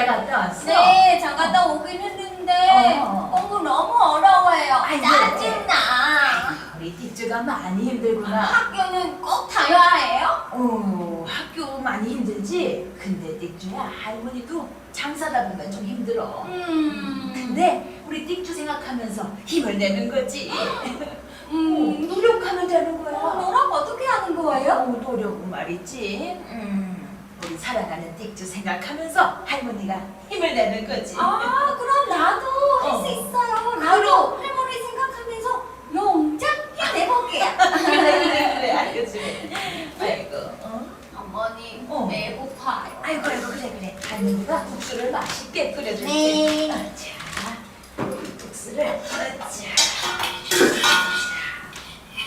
잘 갔다 왔어? 네 잠깐 다 오긴 했는데 어. 공부 너무 어려워요 아이고. 짜증나 우리 띵주가 많이 힘들구나. 학교는 꼭 다녀야 해요? 어, 학교 많이 힘들지? 근데 띵주야, 할머니도 장사다 보면 좀 힘들어. 음 근데 우리 띵주 생각하면서 힘을 내는 거지. 음, 노력하면 되는 거야. 어, 노력 어떻게 하는 거예요? 어, 노력은 말이지. 음, 우리 살아가는 띵주 생각하면서 할머니가 힘을 내는 거지. 아 그럼 나도 할 어. 수 있어요 나도 할머니 생각하면서 용장 힘내볼게요 그래, 그래, 그래, 알겠지. 아이고, 어? 어머니 어. 배고파요 아이고, 아이고, 그래, 그래. 할머니가 국수를 맛있게 끓여줄게. 네. 어, 자, 국수를, 어, 자.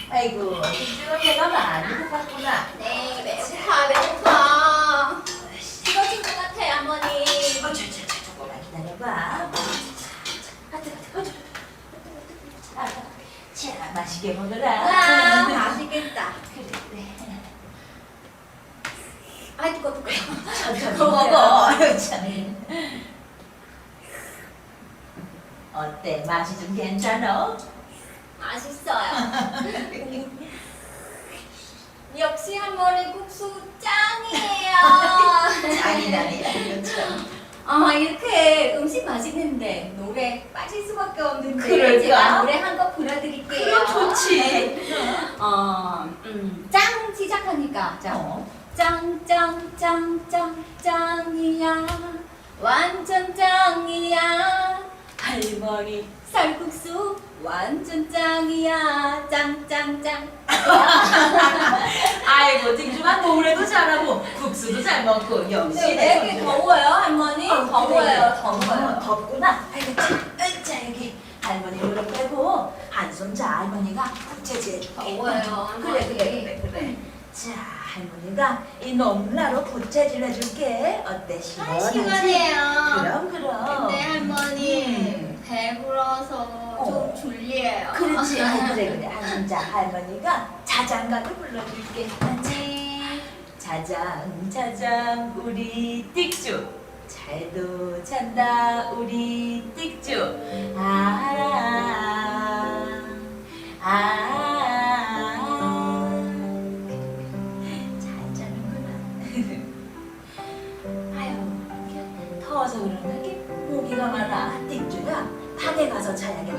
아이고, 띵주가 배가 많이 고팠구나. 네, 배고파, 배고파. 어머니. 어, 저, 저, 저, 조금만 기다려봐. 아, 뜨거, 어, 저, 아, 자, 맛있게 먹어라. 와, 맛있겠다. 그래, 그래. 아, 뜨거, 뜨거. 천천히 먹어. 아유, 참. 어때? 맛이 좀 괜찮아? 맛있어요. 역시 할머니 국수 짱이에요. 아유, 참. 아, 이렇게 음식 맛있는데 노래 빠질 수밖에 없는데 그럴까? 제가 노래 한 곡 불러드릴게요. 그럼 좋지. 어, 음, 짱 시작하니까 자. 어. 짱짱짱짱 짱이야 완전 짱이야 할머니 쌀국수 완전 짱이야 짱짱짱 아이고, 딩주만 노래도 잘하고 국수도 잘 먹고 역시 네, 내왜 이렇게 더워요 할머니? 어, 더워요 그래. 더워요 어, 덥구나. 어, 자 여기 할머니 무릎 꿇고 한숨 자 할머니가 부채질 해줄게. 더워요, 그래, 할머니. 그래, 그래, 그래. 자, 할머니가 이 nom라로 부채질 해줄게. 어때, 아, 시원하지? 시원해요 그럼, 그럼. 근데 할머니 음. 배불러서 어. 좀 졸려요 그렇지. 아, 그래, 그래. 한숨 자 할머니가 자장가를 불러줄게. 네. 자장 자장 우리 띡주 잘도 잔다 우리 띡주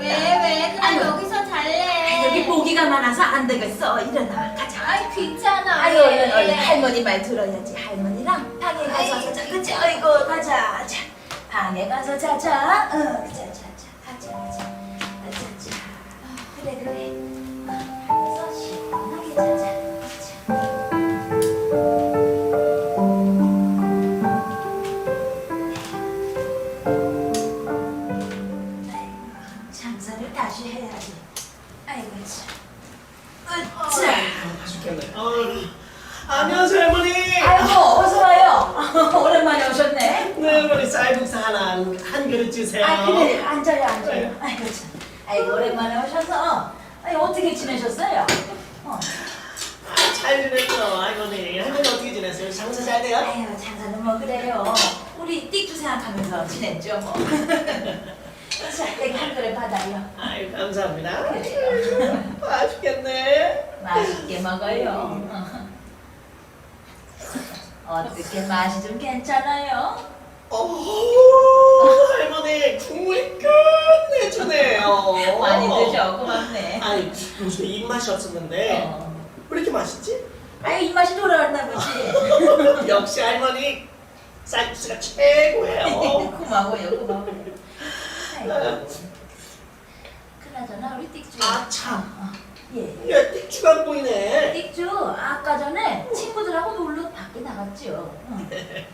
왜, 왜? 그냥 아유. 여기서 잘래. 아, 여기 모기가 많아서 안 되겠어. 일어나 가자. 아이, 귀찮아. 아유 왜? 얼른 얼른. 할머니 말 들어야지. 할머니랑 방에 가서 아이, 자자 그치. 아이고 가자. 자 방에 가서 자자. 어 자자자. 가자. 가자 자자. 그래 그래 안녕하세요 할머니. 아이고 어서 와요. 오랜만에 오셨네. 네 할머니 쌀국수 하나 한, 한 그릇 주세요. 아 그래 앉아요 앉아요. 네. 아이고 참. 아이고 오랜만에 오셔서 아이 어떻게 지내셨어요? 어. 아, 잘 지냈죠 할머니. 할머니 어떻게 지냈어요? 장사 잘 돼요? 아유 장사는 뭐 그래요. 우리 띡주 생각하면서 지냈죠 뭐. 자 여기 한 그릇 받아요. 아유 감사합니다. 그래요. 맛있겠네. 맛있게 먹어요. 어떻게 맛이 좀 괜찮아요? 오 할머니 국물이 끝내주네요. 많이 드셔 고맙네. 아니 요새 입맛이 없었는데 어. 왜 이렇게 맛있지? 아유 입맛이 돌아왔나 보지. 역시 할머니 쌀국수가 최고예요. 고마워요, 고마워요. 아이고. 그나저나 우리 띡주. 아, 참. 예. 야 띡주가 안 보이네. 띡주 아까 전에 친구들하고 놀러 밖에 나갔죠. 응.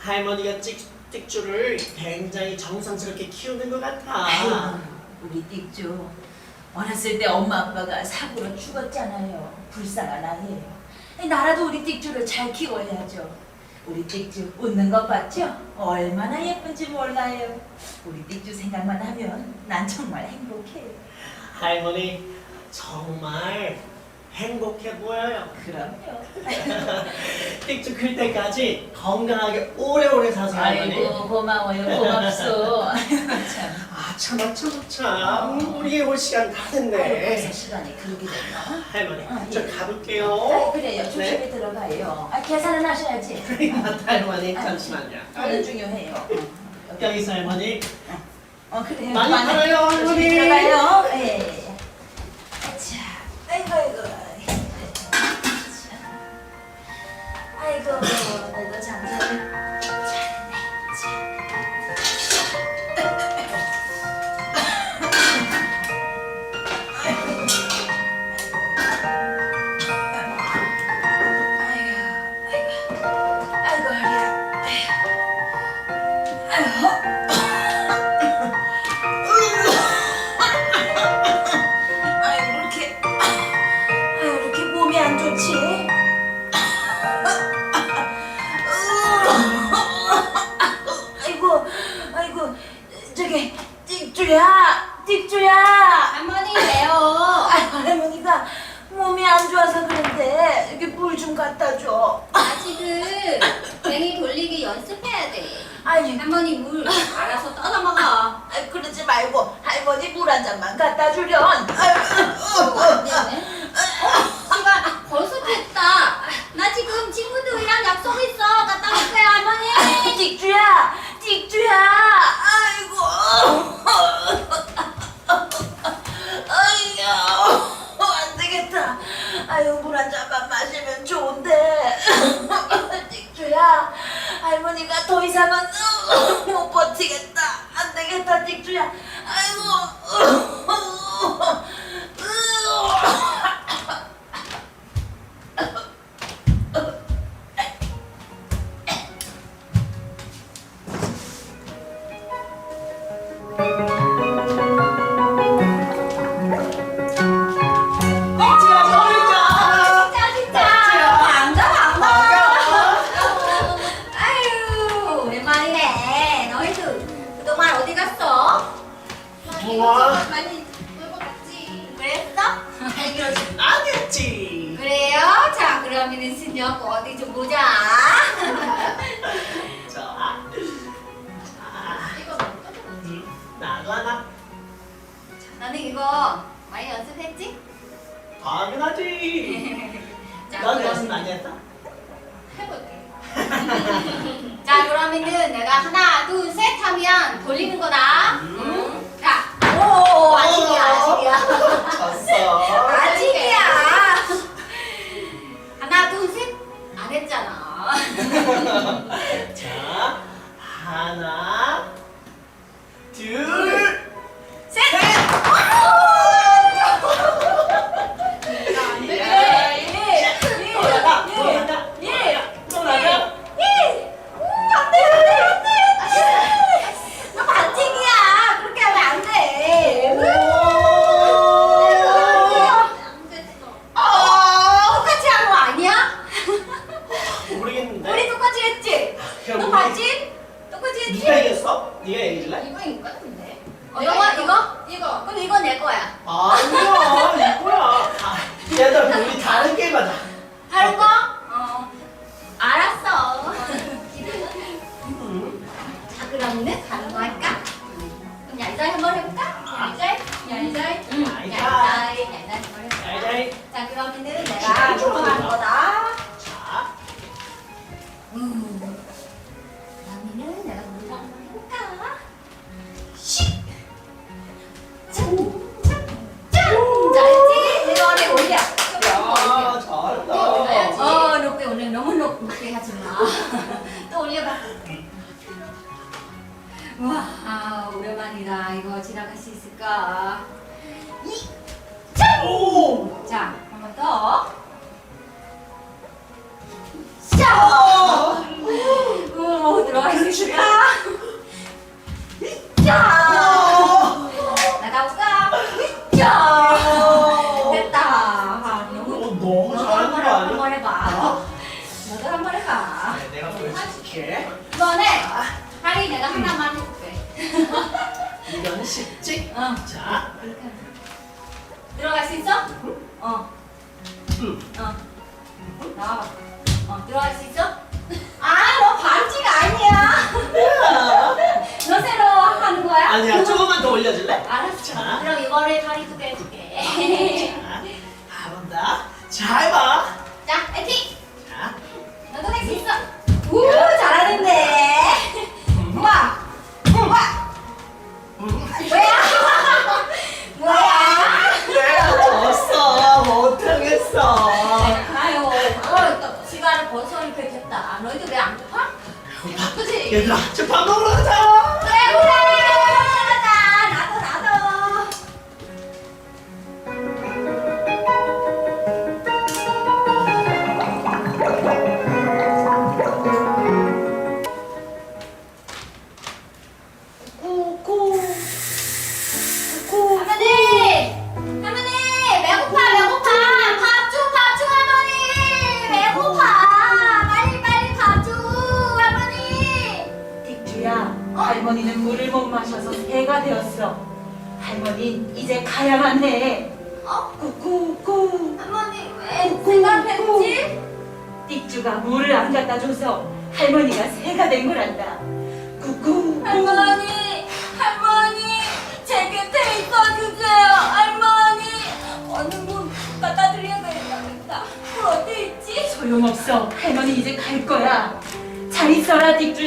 할머니가 찍, 틱주를 굉장히 정성스럽게 키우는 것 같아. 아유, 우리 띡주 어렸을 때 엄마 아빠가 사고로 죽었잖아요. 불쌍한 아이예요. 나라도 우리 띡주를 잘 키워야죠. 우리 띡주 웃는 것 봤죠? 얼마나 예쁜지 몰라요. 우리 띡주 생각만 하면 난 정말 행복해요. 할머니 정말 행복해 보여요. 그럼요. 틱주 클 때까지 건강하게 오래오래 사세요 할머니. 아이고 고마워요. 고맙소. 참. 아 참 아 참 아 참 우리 올 시간 다 아이고, 됐네. 벌써 시간이 그러게 됐나? 할머니 아, 저 예. 아, 가볼게요. 그래요. 조심히 네. 들어가요. 아, 계산은 하셔야지. 맞다 할머니 아, 잠시만요. 돈은 중요해요. 어, 여기 있어 할머니. 어 그래요. 많이 조심히 할머니. 들어가요. 예. 아이고, 오늘도 안 좋아서 그런데 이렇게 물 좀 갖다 줘. 아직은 뱅이 돌리기 연습해야 돼. 아니 할머니 물 알아서 떠서 먹어. 아, 그러지 말고 할머니 물 한 잔만 갖다 주련. 어, 안 되네. 시간 벌써 됐다. 나 지금 친구들이랑 약속 있어. 갔다 올게요, 할머니. 딕주야, 딕주야, 아이고, 아이고, 아유 물 한 잔만 마시면 좋은데, 딕주야, 할머니가 더 이상은 못 버티겠다. 안 되겠다, 딕주야. 아이고. 자 그러면은 내가 걸린다. 거다 이렇게. 이번에 자, 다리 내가 하나만 해줄게. 이건 쉽지? 어. 자, 이렇게 하면. 들어갈 수 있어? 어. 음. 어. 나와봐. 어, 들어갈 수 있어? 아, 너 반지가 아니야. 너 새로 하는 거야? 아니야, 조금만 더 올려줄래? 알았어. 자. 그럼 이거를 다리 두개 해줄게. 자, 가본다. 잘 봐. 자, 파이팅! 있어. 우, 잘하는데. 우와, 우와. 음. 뭐야? 뭐야? 내가 졌어. 못하겠어. 아유, 어, 또 시간을 벌써 이렇게 됐다. 너희들 왜안 좋아? 바쁘지? 얘들아, 저밥 먹으러 가자. 그래, 그래.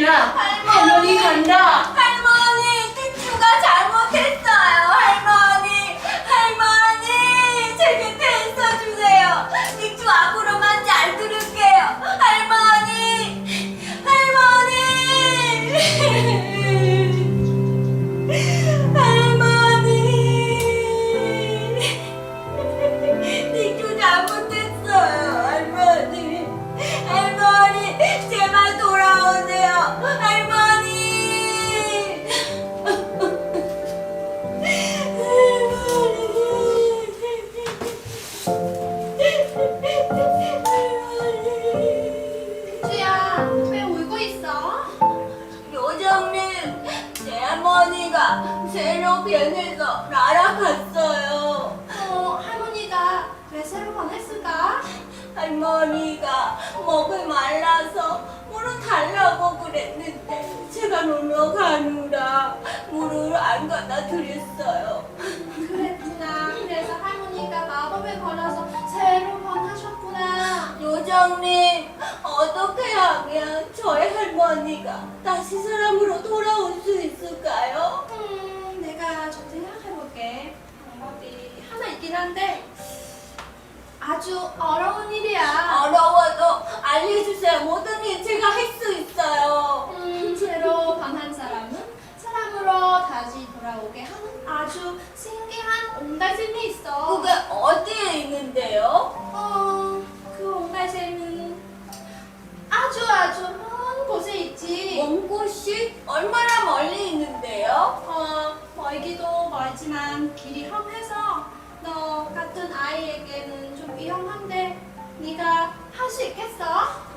할머니! 할머니 간다. 할머니, 왜 새로 변했을까? 할머니가 목이 말라서 물을 달라고 그랬는데 제가 놀러 가느라 물을 안 갖다 드렸어요. 그랬구나. 그래서 할머니가 마법에 걸려서 새로 변하셨구나. 요정님, 어떻게 하면 저의 할머니가 다시 사람으로 돌아올 수 있을까요? 음, 내가 좀 생각해볼게. 방법이 하나 있긴 한데 아주 어려운 일이야. 어려워도 알려주세요. 모든 일 제가 할 수 있어요. 음, 새로 변한 사람은 사람으로 다시 돌아오게 하는 아주 신기한 옹달샘이 있어. 그게 어디에 있는데요? 어, 그 옹달샘은 아주 아주 먼 곳에 있지. 먼 곳이 얼마나 멀리 있는데요? 어, 멀기도 멀지만 길이 할 수 있겠어?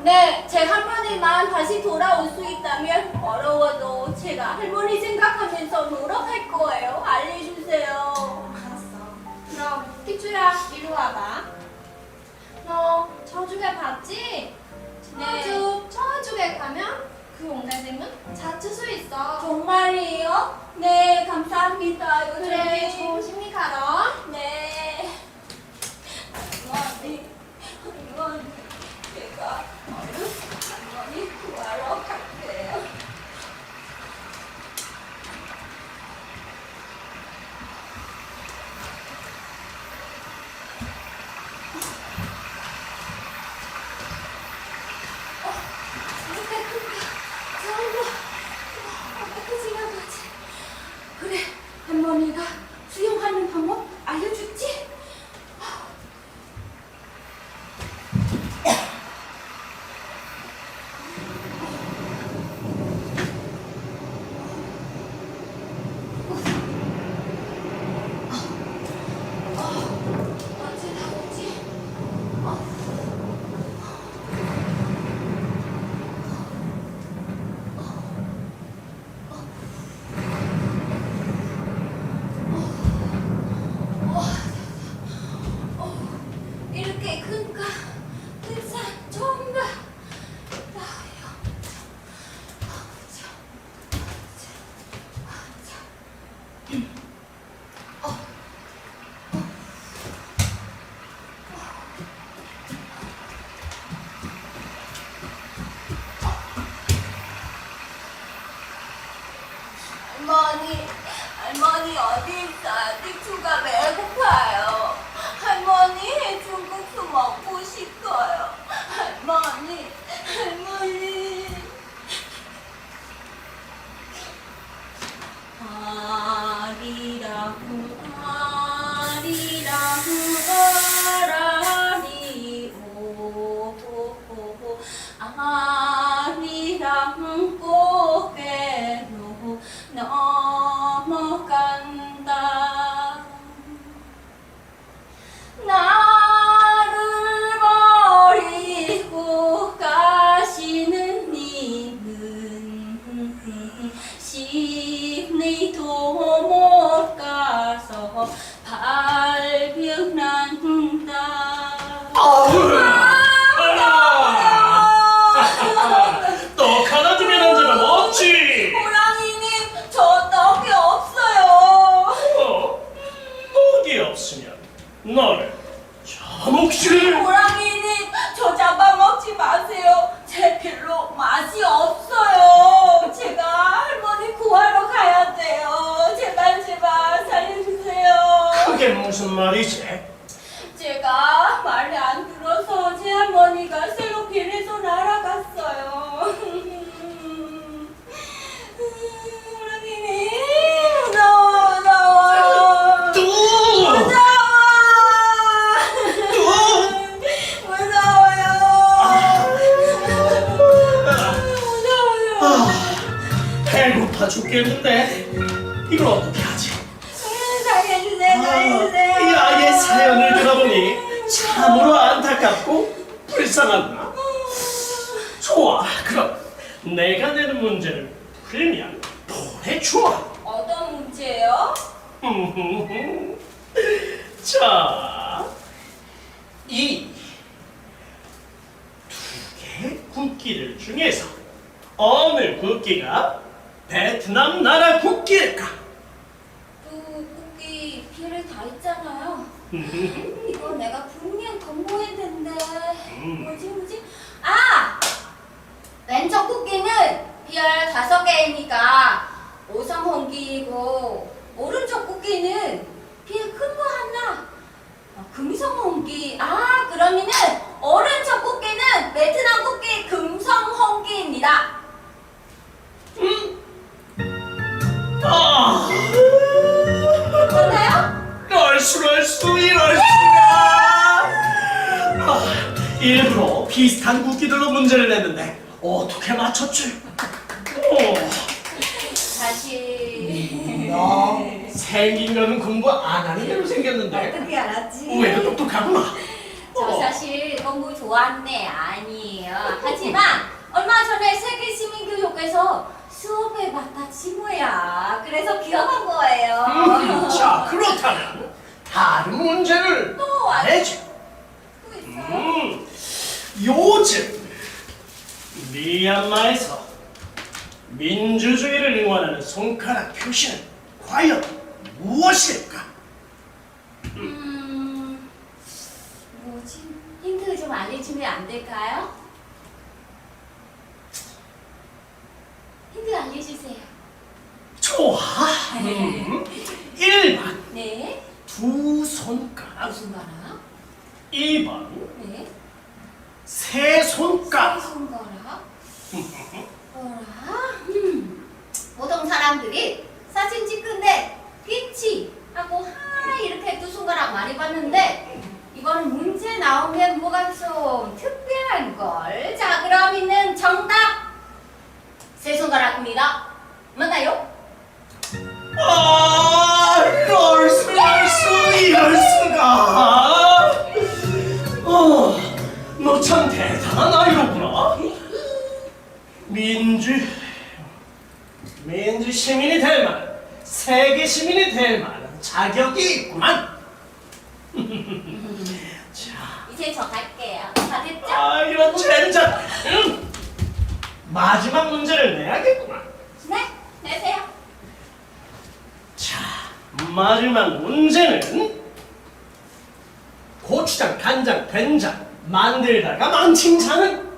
네, 제 할머니만 다시 돌아올 수 있다면 어려워도 제가 할머니 생각하면서 노력할 거예요. 알려주세요. 알았어. 그럼 띠쭈야 이리 와봐. 너 저쪽에 봤지? 네. 저쪽 저쪽에 가면 그 옹달샘은 찾을 수 있어. 정말이에요? 네, 감사합니다. 요즘 그래 조심히 가라. 네. 갈게요. 이렇 할머니가 배고 수, 이럴 수, 이럴 수가. 아, 일부러 비슷한 국기들로 문제를 냈는데 어떻게 맞췄지? 어. 사실 너 생긴 거는 공부 안 하는 대로 생겼는데 어떻게 알았지? 의외로 똑똑하구나. 저 어. 사실 공부 좋아하네 아니에요. 하지만 얼마 전에 세계 시민교육에서 수업해 봤다지 뭐야. 그래서 기억한 거예요. 음, 자 그렇다면 다른 문제를 또. 또 있어요? 음, 요즘 미얀마에서 민주주의를 응원하는 손가락 표시는 과연 무엇일까? 음, 뭐지? 힌트 좀 알려주면 안 될까요? 힌트 알려주세요. 좋아. 음, 1번 네. 두 손가락, 무슨 거라? 2번 네. 세 손가락. 거라? 뭐라? 음. 보통 사람들이 사진 찍는데 피치 하고 하 이렇게 두 손가락 많이 봤는데 이거는 문제 나오면 뭐가 좀 특별한 걸. 자, 그럼 있는 정답 세 손가락입니다. 맞나요? 아, 시민이 될 만한 자격이 있구만. 자, 이제 저 갈게요. 다 됐죠? 아, 이런 젠장. 음, 마지막 문제를 내야겠구만. 네, 내세요. 자, 마지막 문제는 고추장, 간장, 된장 만들다가 망친 장은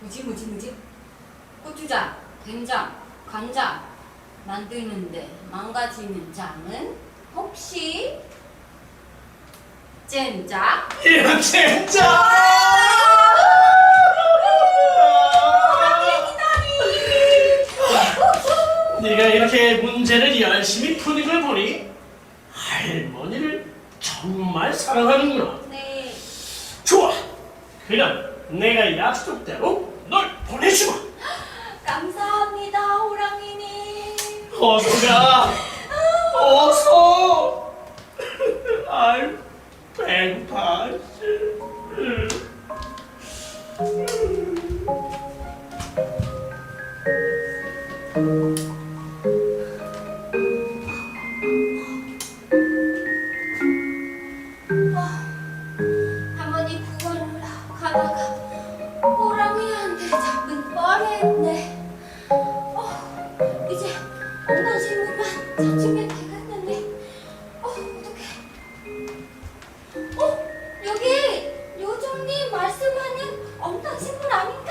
뭐지 뭐지 뭐지? 고추장, 된장, 간장, 만드는데 망가지는 장은 혹시 젠장? 이야 진짜 네가 이렇게 문제를 열심히 푸는 걸 보니 할머니를 정말 사랑하는구나 네. 좋아 그럼 내가 약속대로 널 보내주마 어서 가 어서 어, 여기 요정님 말씀하는 엉덩신문 아닌가?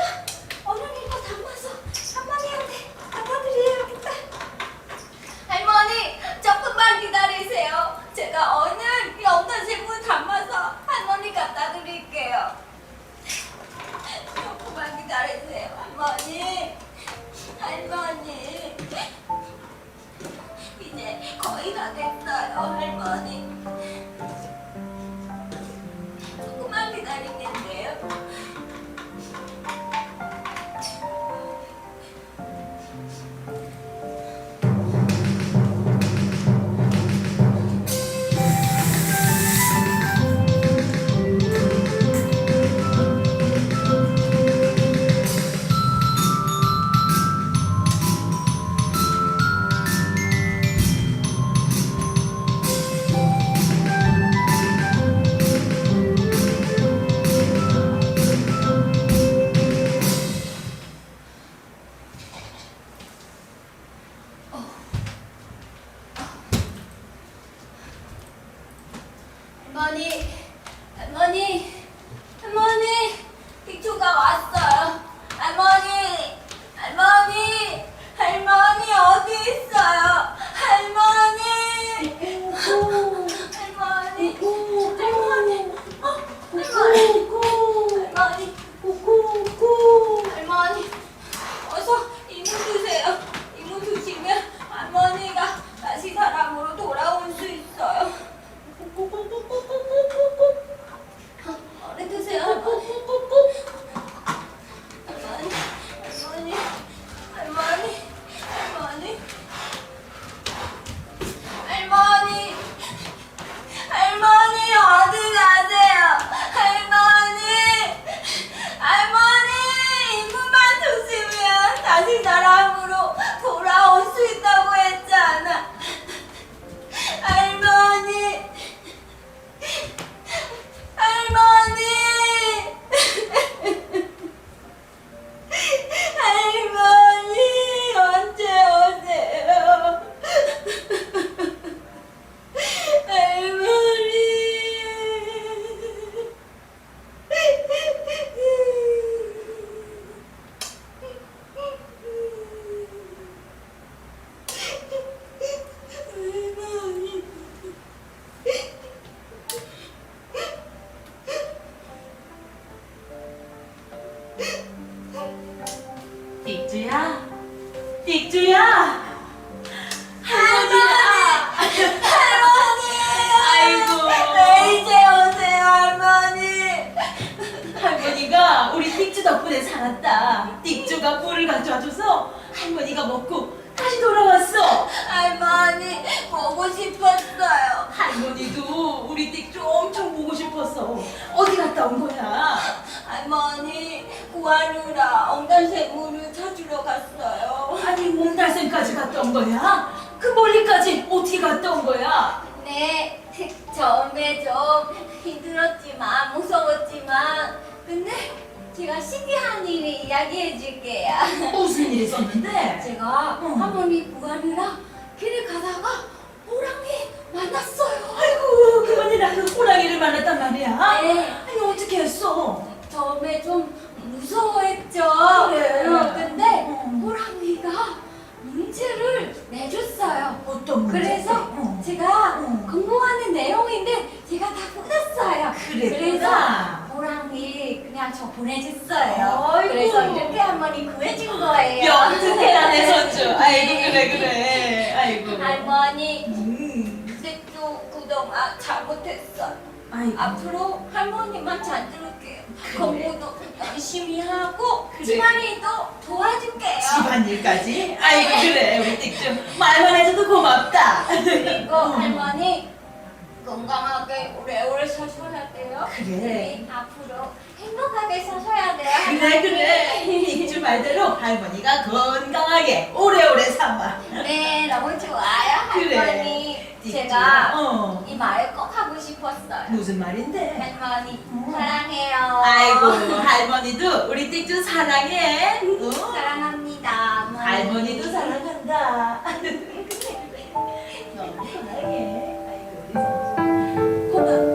일을 이야기해 줄게요. 어, 무슨 일이 있었는데? 제가 어. 할머니 부관이랑 길을 가다가 호랑이 만났어요. 아이고, 그만이랑 호랑이를 만났단 말이야? 네. 아니, 어떻게 했어? 처음에 좀 무서워했죠. 네. 그래. 어, 근데 어. 호랑이가 문제를 내줬어요. 어떤 문제? 그래서 어. 제가 어. 공부하는 내용인데 제가 다 끝났어요. 그랬구나. 그래. 호랑이 그냥 저 보내줬어요. 아이고. 그래서 이렇게 할머니 구해준 거예요. 연습해라네 선주. 아이고 그래 그래. 아이고. 할머니 음. 그동안 아, 잘못했어. 아이고. 앞으로 할머니만 잘 들을게요. 공부도 열심히 하고 그래. 집안일도 도와줄게요. 집안일까지. 네. 아이고 그래 우리 띡좀 말만 해줘도 고맙다. 그리고 음. 할머니 건강하게 오래오래 사셔야 돼요. 그래. 네, 앞으로 행복하게 사셔야 돼요. 그래 그래. 띡주 말대로 할머니가 건강하게 오래오래 삼아. 네, 너무 좋아요, 그래. 할머니. 띡주. 제가 어. 이 말을 꼭 하고 싶었어요. 무슨 말인데? 할머니 어. 사랑해요. 아이고 할머니도 우리 띡주 사랑해. 어? 사랑합니다. 할머니도 사랑한다. 너무 사랑해. Thank you.